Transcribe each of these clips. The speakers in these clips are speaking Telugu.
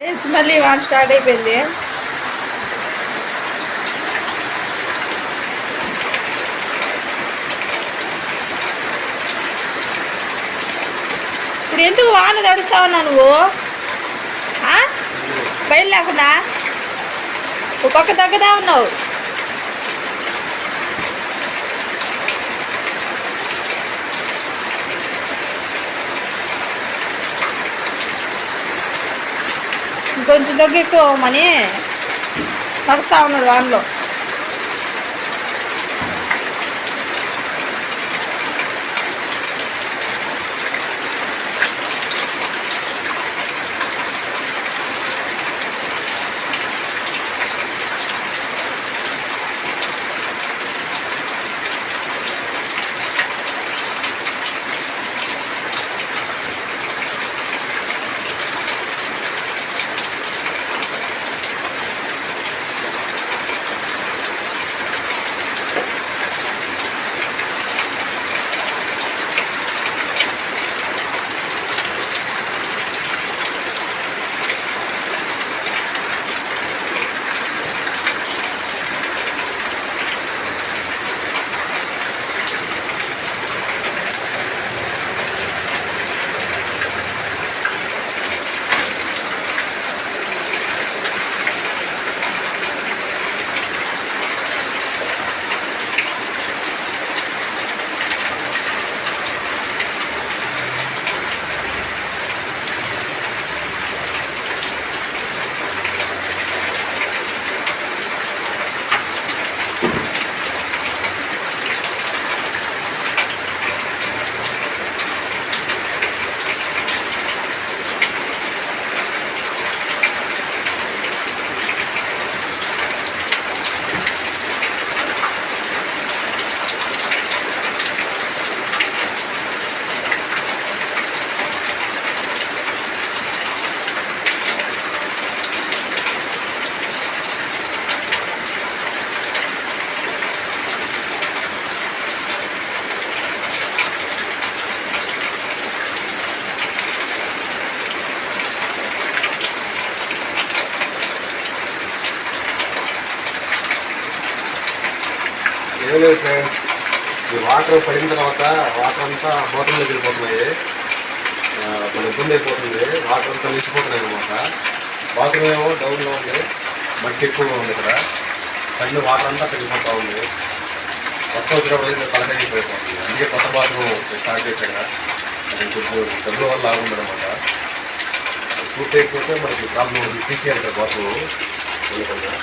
ఫ్రెండ్స్ మళ్ళీ వాన్ స్టార్ట్ అయిపోయింది. ఇప్పుడు ఎందుకు వాన తడుస్తా ఉన్నా నువ్వు? ఆ? బయలు లేకుండా? ఒక్కొక్క పక్క ఉన్నావు. కొంచెం తగ్గెక్కువమని నడుస్తా ఉన్నాడు వానలో. ఏం లేదు ఫ్రెండ్స్ ఈ వాటర్ పడిన తర్వాత వాటర్ అంతా బోటంలోకి వెళ్ళిపోతున్నాయి. ఆ, మన ఇబ్బంది అయిపోతుంది. వాటర్ అంతా నిలిచిపోతున్నాయి అనమాట బాత్రూమ్ ఏమో డౌన్లో ఉంది. మట్టి ఎక్కువగా ఉంది ఇక్కడ. పైన వాటర్ అంతా పెరిగిపోతూ ఉంది. కొత్త వచ్చినప్పుడు తలకాయ అయిపోతుంది. అందుకే కొత్త బాత్రూమ్ స్టార్ట్ చేశాక అది కొంచెం డబ్బుల వల్ల ఆగుంది అనమాట పూర్తి అయిపోతే మనకి ప్రాబ్లం ఉంది. తీసేయాలి ఇక్కడ బాత్రూమ్. ఎందుకన్నా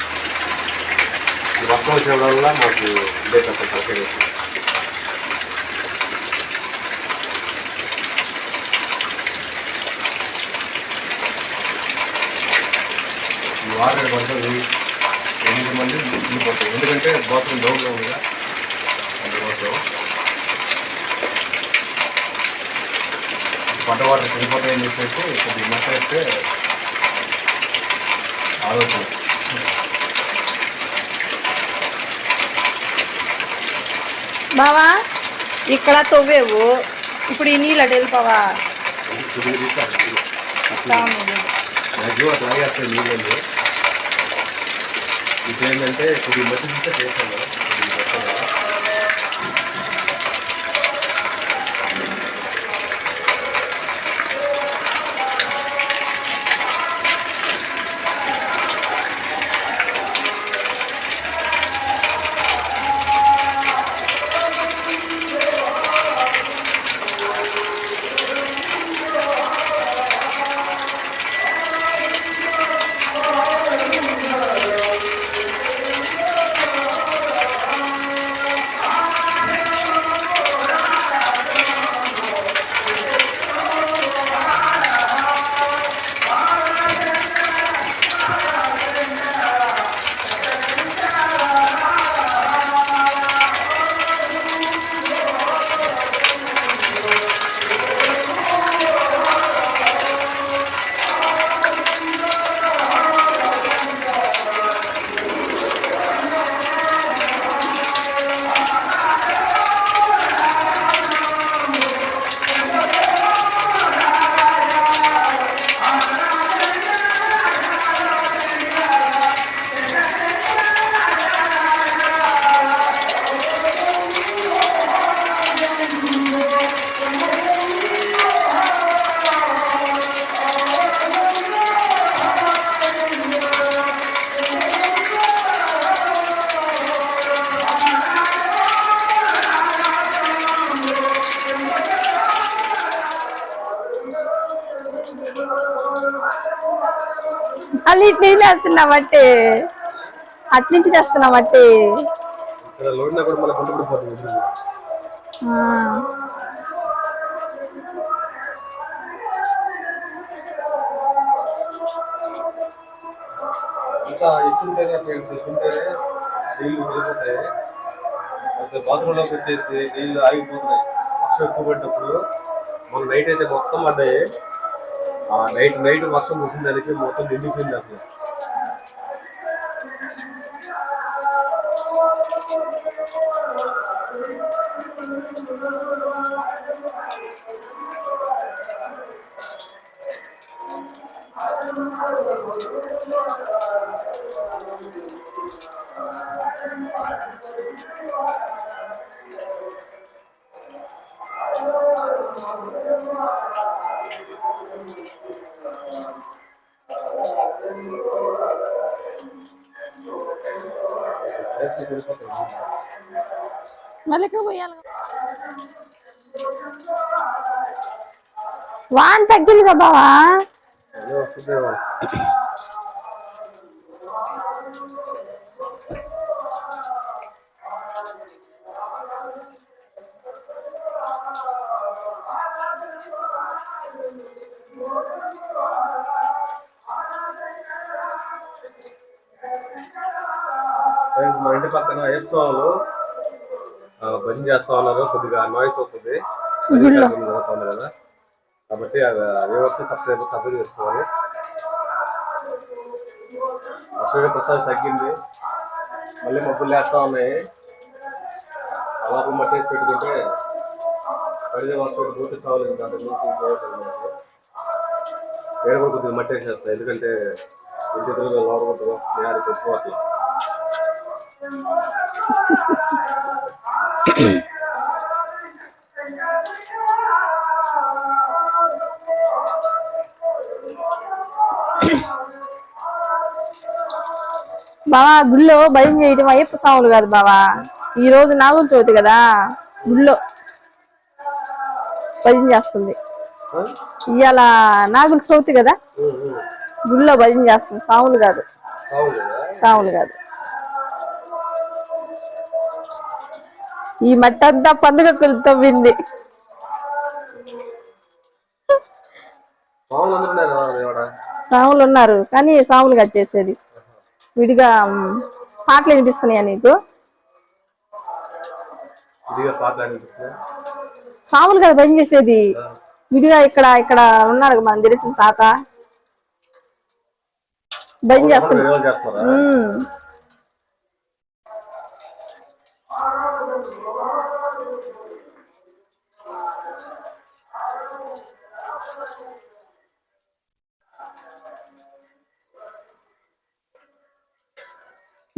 ఈ వర్షం వచ్చిన వల్ల మాకు ఇదే పెద్ద తలకాయ వచ్చింది ఈ వాటర్ మొత్తం ఎనిమిది మంది ఉండిపోతాయి ఎందుకంటే బాత్రూమ్ డౌన్లో ఉందిగా అందుకోసం పంట వాటర్ చనిపోతాయని చెప్పేసి కొద్దిగా మాట్లాడితే ఆలోచన బావా ఇక్కడ తవ్వేవు. ఇప్పుడు ఈ నీళ్ళు అటు వెళ్ళిపోవా. కొద్దిగా మట్టి చేస్తాను ఇటు నుంచి తెస్తున్నాం బట్టి అటు నుంచి తెస్తున్నాం అయితే బాత్రూంలోకి వచ్చేసి నీళ్ళు ఆగిపోతున్నాయి. వర్షం ఎక్కువ పడినప్పుడు మన నైట్ అయితే మొత్తం పడ్డాయి. ఆ నైట్ నైట్ వర్షం ముసిన దానికి మొత్తం నిండిపోయింది అసలు Thank you. మళ్ళీ ఇక్కడ పోయాలి? వాన్ తగ్గింది కదా బావా? భజన చేస్తా ఉన్నారు కొద్దిగా నాయిస్ వస్తుంది. జరుగుతుంది కదా. కాబట్టి వ్యూవర్స్ సబ్స్క్రైబర్ సబ్స్క్రైబ్ చేసుకోవాలి. అసలు ప్రసాద్ తగ్గింది. మళ్ళీ మబ్బులు లేస్తా ఉన్నాయి. అలాగే మట్టి పెట్టుకుంటే కడిగే వర్షం పూర్తి చావలేదు ఇంకా. నేను కూడా కొద్దిగా మట్టి వేసేస్తాను ఎందుకంటే ఇంటి ఎదురుగా నేడికి ఎక్కువ అట్లా బావా గుళ్ళో భయం చేయడం అయ్యప్ప స్వాములు కాదు బావా ఈ రోజు నాగుల చవితి కదా గుళ్ళో భజన చేస్తుంది? ఇవాళ నాగుల చవితి కదా. గుళ్ళో భజన చేస్తుంది సాములు కాదు సాములు కాదు ఈ మట్టి అంతా పండుగ తవ్వింది. మామూలు అందరూ ఉన్నారు కదా దేవుడా? సాములు ఉన్నారు కానీ సాములు కాదు చేసేది. విడిగా పాటలు వినిపిస్తున్నాయా నీకు? సాములు కదా భజన చేసేది. విడిగా ఇక్కడ ఇక్కడ ఉన్నారు మనకు తెలిసిన తాత. వాళ్ళు చేస్తున్నారా?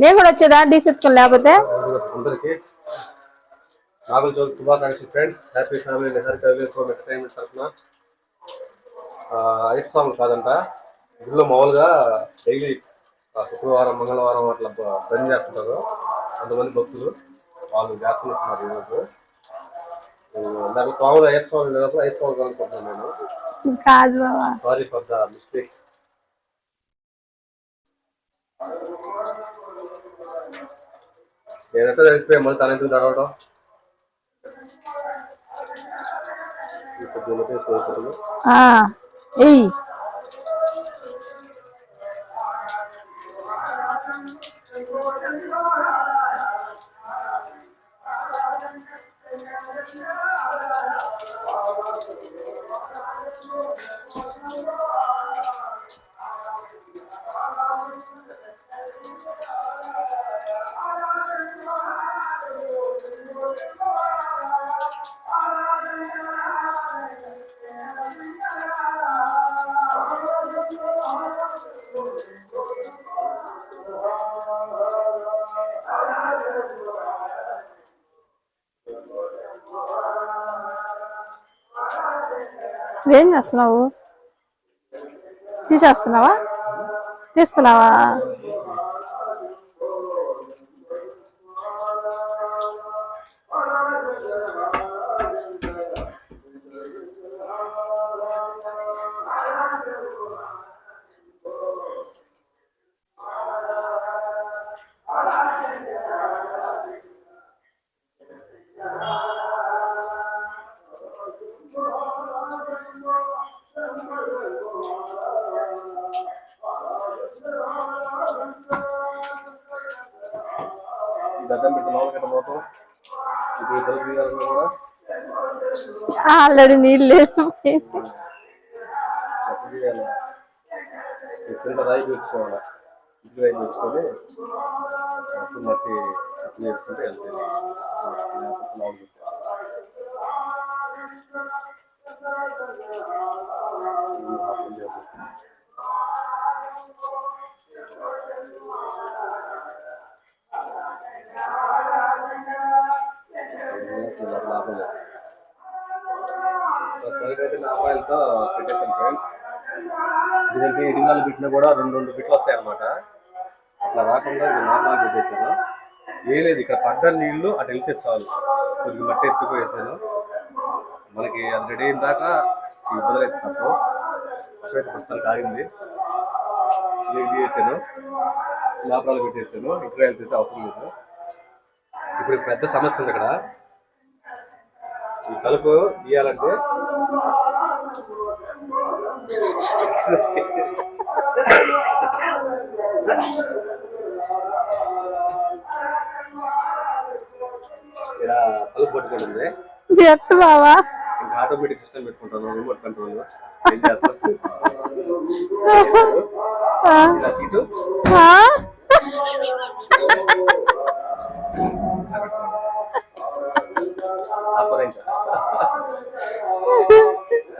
నేను కూడా వచ్చేదా డీసీ ఎత్తుకొని లేకపోతే? అందరికి. నాగుల చవితి శుభాకాంక్షలు ఫ్రెండ్స్. హ్యాపీ ఫ్యామిలీ నెహర్ కవిలేజ్ హోమ్ ఎంటర్టైన్మెంట్ తరఫున. ఐదు సాంగ్లు కాదంట. ఇందులో మామూలుగా డైలీ శుక్రవారం మంగళవారం అట్లా పని చేస్తుంటారు. కొంతమంది భక్తులు. వాళ్ళు చేస్తున్నట్టున్నారు ఈరోజు. నాకు స్వాములు అయ్యప్ప స్వామి అయ్యప్ప స్వామి అనుకుంటున్నాను నేను. కాదు సారీ ఫర్ ద మిస్టేక్ నేను ఎట్లా తెలిసిపోయా మళ్ళీ తల ఎందుకు తడవడం ఇప్పుడు ఏం చేస్తున్నావు? తీసేస్తున్నావా? తీస్తున్నావా? దండం పోతాం ఇప్పుడు తలుపు తీయాలన్నా కూడా ఆల్రెడీ నీళ్ళు లేదు తీయాలి కింద రాయి రాయి అప్పుడు మట్టి వేసుకుంటే వెళ్తాయి ఇది లాభం లేదు. అయితే నా పెట్టేసాను ఫ్రెండ్స్ ఎందుకంటే ఎడింగాలు పెట్టినా కూడా రెండు రెండు బిట్లు వస్తాయి అన్నమాట అట్లా రాకుండా ఇది నార్మల్ పెట్టేశాను. ఏ లేదు ఇక్కడ పడ్డ నీళ్ళు అటు వెళ్తే చాలు. కొద్దిగా మట్టి ఎత్తుకుపోయేసాను మనకి అది రెడీ అయిన దాకా ఇబ్బందులు అయితే తప్పు వర్షం ప్రస్తుతానికి ఆగింది. నీళ్ళు చేసాను లోపల పెట్టేసాను ఇక్కడ వెళ్తే అవసరం లేదు. ఇప్పుడు పెద్ద సమస్య ఉంది ఇక్కడ ఈ కలుపు తీయాలంటే. ఇలా కలుపు పట్టుకుంటుంది ఎట్టు బావా? ఇంకా ఆటోమేటిక్ సిస్టమ్ పెట్టుకుంటాను రిమోట్ కంట్రోల్. ఏం చేస్తాను ఇలా సీటు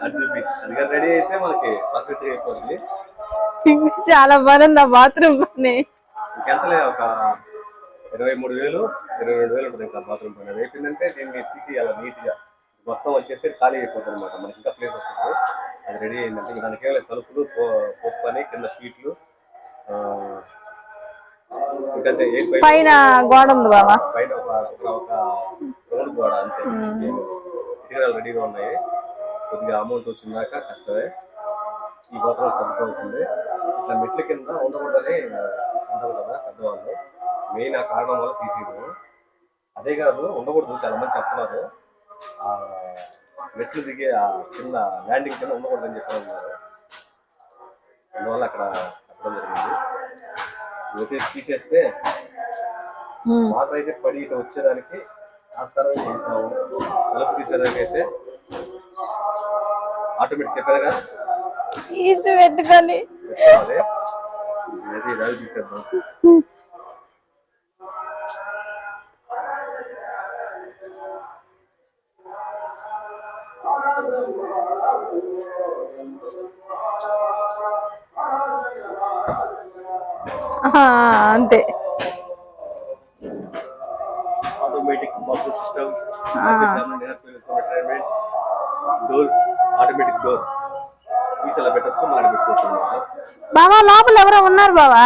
అందుకని రెడీ అయితే మనకి పర్ఫెక్ట్గా అయిపోతుంది. చాలా బాగుంది ఆ బాత్రూమ్ పని. ఇంకెంతలే ఒక ఇరవై మూడు వేలు ఇరవై రెండు వేలు ఉంటుంది ఇంకా బాత్రూమ్ పైన. అయిపోయిందంటే దీన్ని తీసేయాలి నీట్గా మొత్తం వచ్చేస్తే ఖాళీ అయిపోతుంది అనమాట మనకి ఇంకా ప్లేస్ వస్తుంది. అది రెడీ అయిందంటే దానికి తలుపులు పప్పు అని కింద షీట్లు పైన పైన గోడ ఉంది ఒక- ఒక రోడ్ గోడ అంతే. రెడీగా ఉన్నాయి. కొద్దిగా అమౌంట్ వచ్చిందాక కష్టమే. ఈ గోత్రాలు సర్దుకోవాల్సిందే ఇట్లా మెట్ల కింద ఉండకూడదని ఉండదు కదా పెద్దవాళ్ళు. మెయిన్ ఆ కారణం వల్ల తీసేయడం అదే కాదు ఉండకూడదు. చాలా మంది చెప్తున్నారు. ఆ మెట్లు దిగే ఆ కింద ల్యాండింగ్ కింద ఉండకూడదని చెప్పారు అందువల్ల అక్కడ చెప్పడం జరిగింది. తీసేస్తే వాటర్ అయితే పడి ఇటు వచ్చేదానికి ఆస్కారం చేసాము తలుపు తీసేదానికి అయితే ఆటోమేటిక్ చెప్పారుగా ఈజీ పెట్టుకొని తీసేద్దాం. ఆ, అంతే. Automatic bathroom system door automatic door బావా లోపల ఎవరో ఉన్నారు బావా?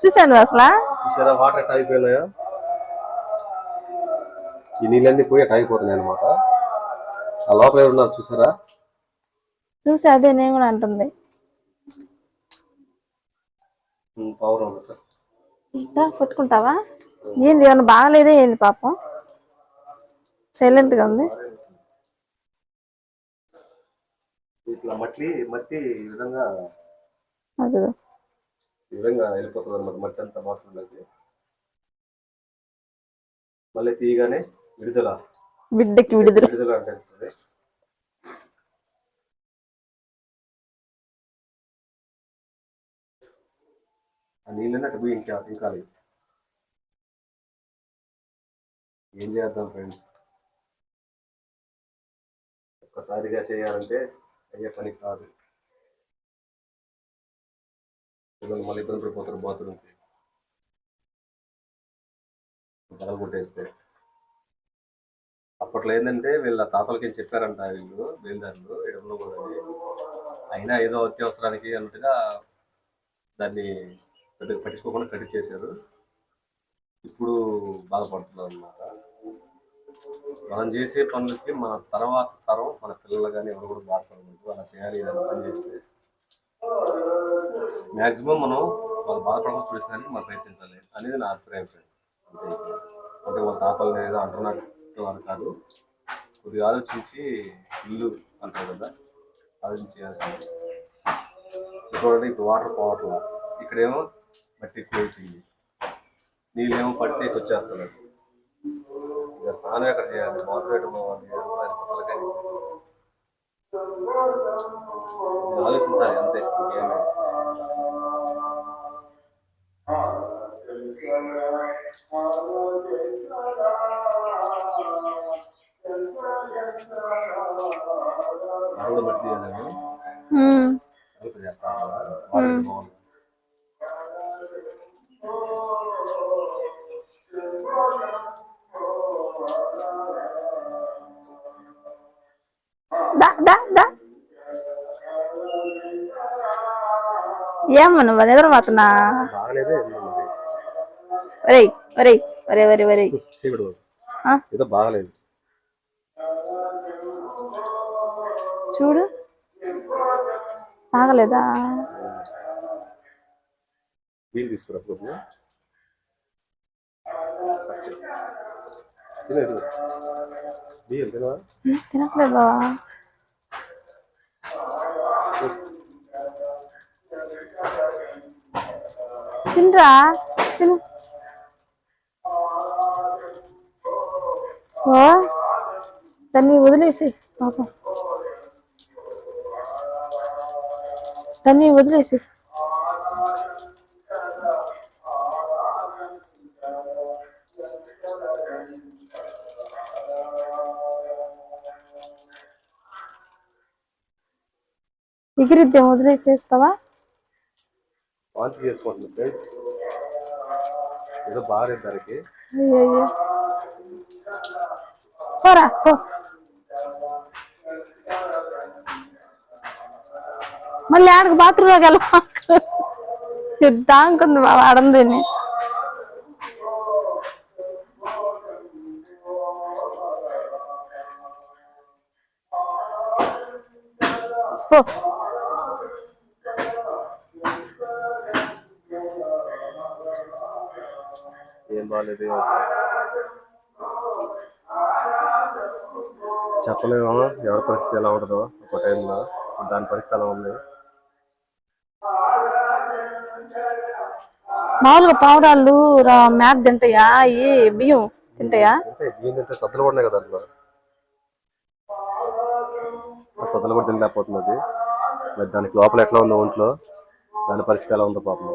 చూశాను అసలు. చూసారా వాటర్ ఎట్లా అయిపోయినాయో ఈ నీళ్ళన్నీ పోయి అట్లా అయిపోతున్నాయి అనమాట ఆ లోపల ఎవరు ఉన్నారు చూసారా? చూసి అదే నేను కూడా అంటుంది. పవర్ ఇంకా పట్టుకుంటావా ఏంది ఏమన్నా బాగలేదే ఏంది పాపం? సైలెంట్గా ఉంది. ఇట్లా మట్టి మట్టి ఈ విధంగా అది ఈ విధంగా వెళ్ళిపోతుంది అనమాట మట్టి అంతా బాత్రూంలోకి మళ్ళీ తీయగానే విడుదల. బిడ్డకి విడుదల. విడుదల అంటే ఆ నీళ్ళని అటు పోయి ఇంకా ఇంకాలి ఏం చేద్దాం ఫ్రెండ్స్? ఒక్కసారిగా చేయాలంటే అయ్యే పని కాదు. పిల్లలు మళ్ళీ ఇబ్బంది పడిపోతారు బాత్రూమ్కి బలం కొట్టేస్తే. అప్పట్లో ఏంటంటే వీళ్ళ తాతలకి చెప్పారంట వీళ్ళు బయలుదేరులు ఎడమలో కూడా అయినా ఏదో అత్యవసరానికి అన్నట్టుగా దాన్ని పెద్దగా పట్టించుకోకుండా కట్ చేశారు. ఇప్పుడు బాధపడుతున్నారు అన్నమాట మనం చేసే పనులకి మన తర్వాత తరం మన పిల్లలు కానీ ఎవరు కూడా బాధపడకూడదు. అలా చేయాలి ఏదైనా పని చేస్తే. మ్యాక్సిమం మనం వాళ్ళు బాధపడకుండా చూసేదానికి మనం ప్రయత్నించాలి అనేది నా అభిప్రాయం ఫ్రెండ్స్. అంటే వాళ్ళ తాతలు ఏదో అంటున్నట్టు అని కాదు. కొద్దిగా ఆలోచించి ఇల్లు అంటారు కదా ఆలోచించి చేయాల్సింది చూడండి ఇప్పుడు వాటర్ పోవట్లా. ఇక్కడేమో మట్టి ఎక్కువ అయిపోయింది నీళ్ళేమో పడితే వచ్చేస్తున్నాడు ఇక స్నానం ఎక్కడ చేయాలి? మోటరేట్ పోవాలి? ఆలోచించాలి అంతే ఇంకేం లేదు. అది కూడా బట్టి చేస్తాను ఏమో నువ్వు నిద్రపోతున్నా బాగలేదే ఒరే ఒరే చీకటి బాబు. ఆ? ఏదో బాగలేదు. చూడు. తాగలేదా వీలు తీసుకురా కొద్దిగా తినే బియ్యం తినవా? ఉమ్, తినట్లేదు బావా. తినరా తిను. ఓ దాన్ని వదిలేసి పాపం. దాన్ని వదిలేసి ఎగిరిద్దాం వదిలేసేస్తావా? వాంతి చేసుకుంటుంది ఫ్రెండ్స్ ఏదో బాగలేదు అయ్యయ్యో. పోరా పో. మళ్ళీ ఆడకు బాత్రూంలోకి వెళ్ళా దాంకుంది బాబా ఆడందిని. పో. ఏం బాగలేదు చెప్పలేము ఎవరి పరిస్థితి ఎలా ఉంటుందో ఒక టైంలో. దాని పరిస్థితి ఎలా ఉంది? మామూలుగా పావురాళ్ళు రా- మ్యాథ్ తింటాయా? ఈ బియ్యం తింటాయా? బియ్యం తింటే సద్దలు కూడా కదా అందులో. సద్దలు కూడా తినలేకపోతుంది అది మరి దానికి లోపల ఎట్లా ఉందో ఒంట్లో? దాని పరిస్థితి ఎలా ఉందో పాపం.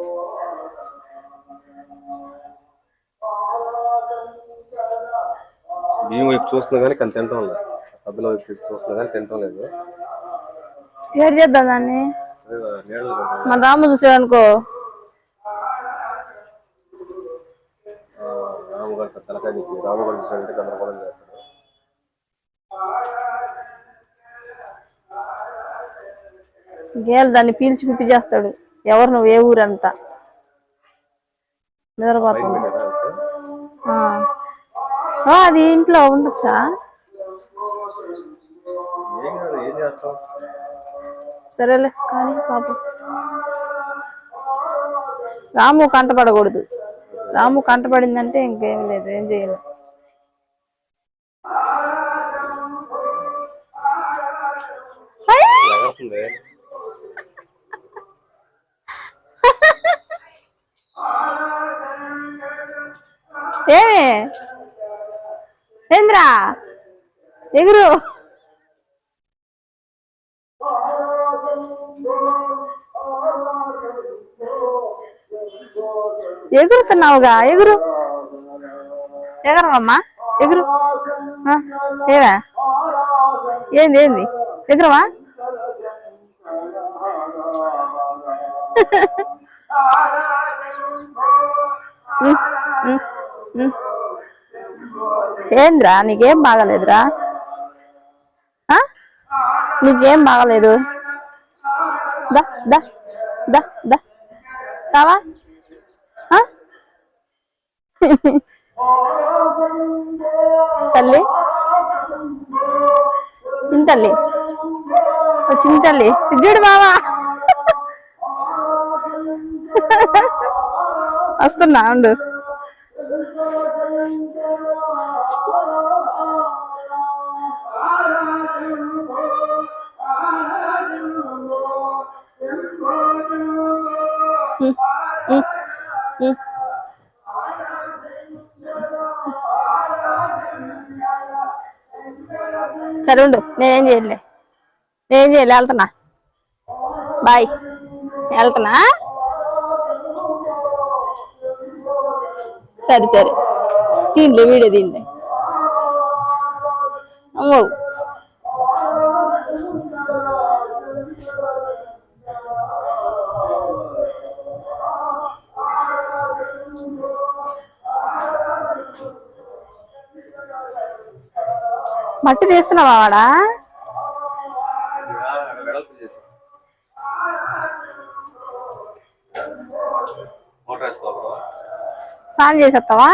బియ్యం వైపు చూస్తున్నా కానీ కానీ తింటాం లేదు. సద్దల వైపు చూస్తున్నా కానీ తింటాం లేదు. ఏడు చేద్దాం దాన్ని. మన రాము చూసాడు అనుకో. ఆ, రాముగారు పెద్ద తలకాయ నొప్పి. రాముగారు చూసాడంటే గందరగోళం చేస్తాడు. గేలు దాన్ని పీల్చి పిప్పి చేస్తాడు. ఎవరు నువ్వు? ఏ ఊరంతా. ఆ, అది ఇంట్లో ఉండొచ్చా? సరేలే కానీ పాపం. రాము కంటపడకూడదు రాము కంటపడిందంటే ఇంకేం లేదు ఏం ఎగరుతుంది ఏమి? ఏంద్రా? ఎగురు. ఎగురుతున్నావుగా ఎగురు. ఎగరవమ్మా ఎగురు. ఏవా? ఏంది ఏంది? ఎగురవా? ఉమ్, ఉమ్, ఏంద్రా? నీకేం బాగలేదురా? ఆ? నీకేం బాగలేదు? దా దా దా దా. తల్లి? ఇంతల్లి వచ్చింది తల్లి. ఇది చూడు వస్తున్నా ఉండు. సరే ఉండు నేనేం చేయలే నేనేం చేయలే వెళ్తున్నా. బాయ్. వెళ్తున్నా? సరే సరే. దీనిలే వీడియో దీనిలే మట్టి తీస్తున్నావా వాడా? స్నానం చేసేస్తావా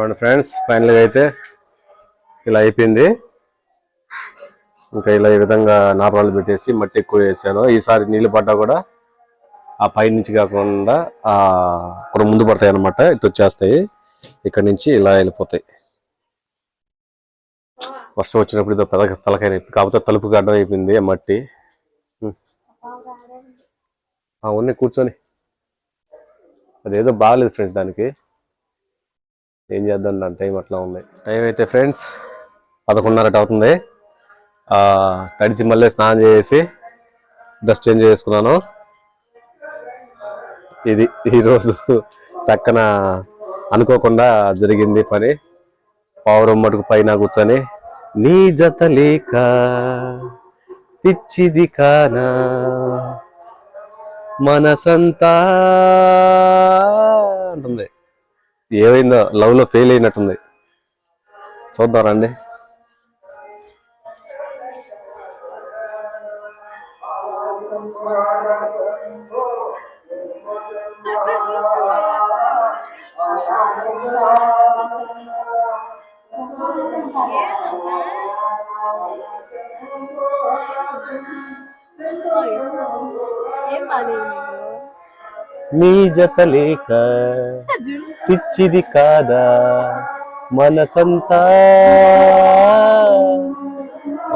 చూడండి ఫ్రెండ్స్ ఫైనల్గా అయితే ఇలా అయిపోయింది. ఇంకా ఇలా ఈ విధంగా నాపరాలు పెట్టేసి మట్టి ఎక్కువ వేసాను. ఈసారి నీళ్ళు పడ్డా కూడా ఆ పై నుంచి కాకుండా ఆ కొన్ని ముందు పడతాయి అనమాట ఇటు వచ్చేస్తాయి. ఇక్కడ నుంచి ఇలా వెళ్ళిపోతాయి. వర్షం వచ్చినప్పుడు ఇదో పెద తలకాయ కాకపోతే తలుపు గడ్డం అయిపోయింది ఆ మట్టి. ఉన్నాయి కూర్చొని. అదేదో బాగాలేదు ఫ్రెండ్స్ దానికి. ఏం చేద్దాం? దాని టైం అట్లా ఉంది. టైం అయితే ఫ్రెండ్స్ పదకొండున్నరట అవుతుంది. తడిచి మళ్ళీ స్నానం చేసి డ్రెస్ చేంజ్ చేసుకున్నాను. ఇది ఈరోజు చక్కన అనుకోకుండా జరిగింది పని. పావురం మటుకు పైన కూర్చొని నీ జత లేక పిచ్చిది కానా? మనసంతా అంటుంది. ఏమైందో లవ్లో ఫెయిల్ అయినట్టుంది. చూద్దాం రండి. నీ జత లేక పిచ్చిది కాదా? మనసంతా.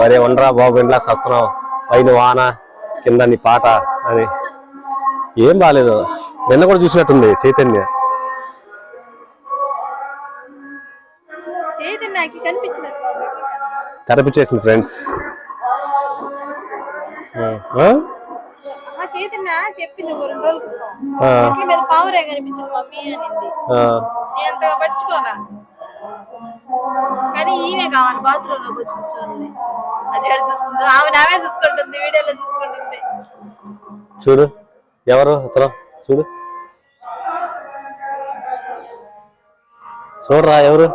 వరే ఉండరా బాబు ఇంట్లో సస్తున్నావు. పైన వాన కింద నీ పాట అని. ఏం బాగాలేదు నిన్న కూడా చూసినట్టుంది చైతన్య. కనిపించలేదు తెరపిచ్చేసింది ఫ్రెండ్స్ చైతన్య చెప్పింది ఒక రెండు రోజుల క్రితం. మీద పావురే కనిపించింది మమ్మీ అనింది. నేను అంతగా పట్టించుకోవాలా? కానీ ఈమె కావాలి బాత్రూమ్లోకి వచ్చి కూర్చోండి అది ఎడు చూస్తుంది? ఆమె నావే చూసుకుంటుంది వీడియోలో చూసుకుంటుంది. చూడు. ఎవరు? అతను? చూడు. చూడరా ఎవరు?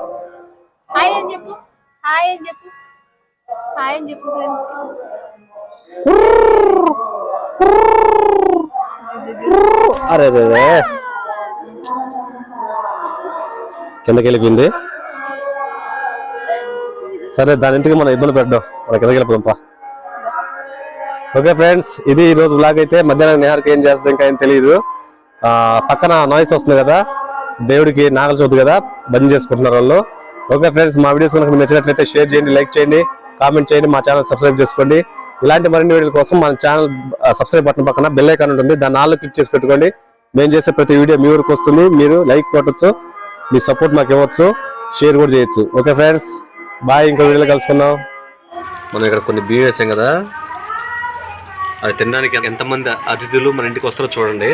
హాయ్ అని చెప్పు. హాయ్ అని చెప్పు. హాయ్ అని చెప్పు ఫ్రెండ్స్ అరే రే కిందకి వెళ్ళిపోయింది. సరే దాని ఇంటికి మనం ఇబ్బంది పెట్టడం. మన కిందకి వెళ్ళిపోదాంపా ఓకే ఫ్రెండ్స్ ఇది ఈరోజు బ్లాగ్ అయితే. మధ్యాహ్నం నేహార్కి ఏం చేస్తుంది ఇంకా ఏం తెలియదు పక్కన నాయిస్ వస్తుంది కదా. దేవుడికి నాగల చవితి కదా. బంద్ చేసుకుంటున్నారు వాళ్ళు. ఓకే ఫ్రెండ్స్ మా వీడియోస్ కనుక నచ్చినట్లయితే షేర్ చేయండి లైక్ చేయండి కామెంట్ చేయండి మా ఛానల్ సబ్స్క్రైబ్ చేసుకోండి. ఇలాంటి మరిన్ని వీడియోల కోసం మన ఛానల్ సబ్స్క్రైబ్ బటన్ పక్కన బెల్ ఐకాన్ ఉంటుంది. దాన్ని ఆల్లో క్లిక్ చేసి పెట్టుకోండి. మేము చేసే ప్రతి వీడియో మీ ఊరికి వస్తుంది. మీరు లైక్ కొట్టచ్చు. మీ సపోర్ట్ మాకు ఇవ్వచ్చు. షేర్ కూడా చేయొచ్చు. ఓకే ఫ్రెండ్స్ బాయ్ ఇంకో వీడియోలో కలుసుకుందాం. మనం ఇక్కడ కొన్ని బియ్యం వేసాం కదా. అది తినడానికి ఎంతమంది అతిథులు మన ఇంటికి వస్తారో చూడండి.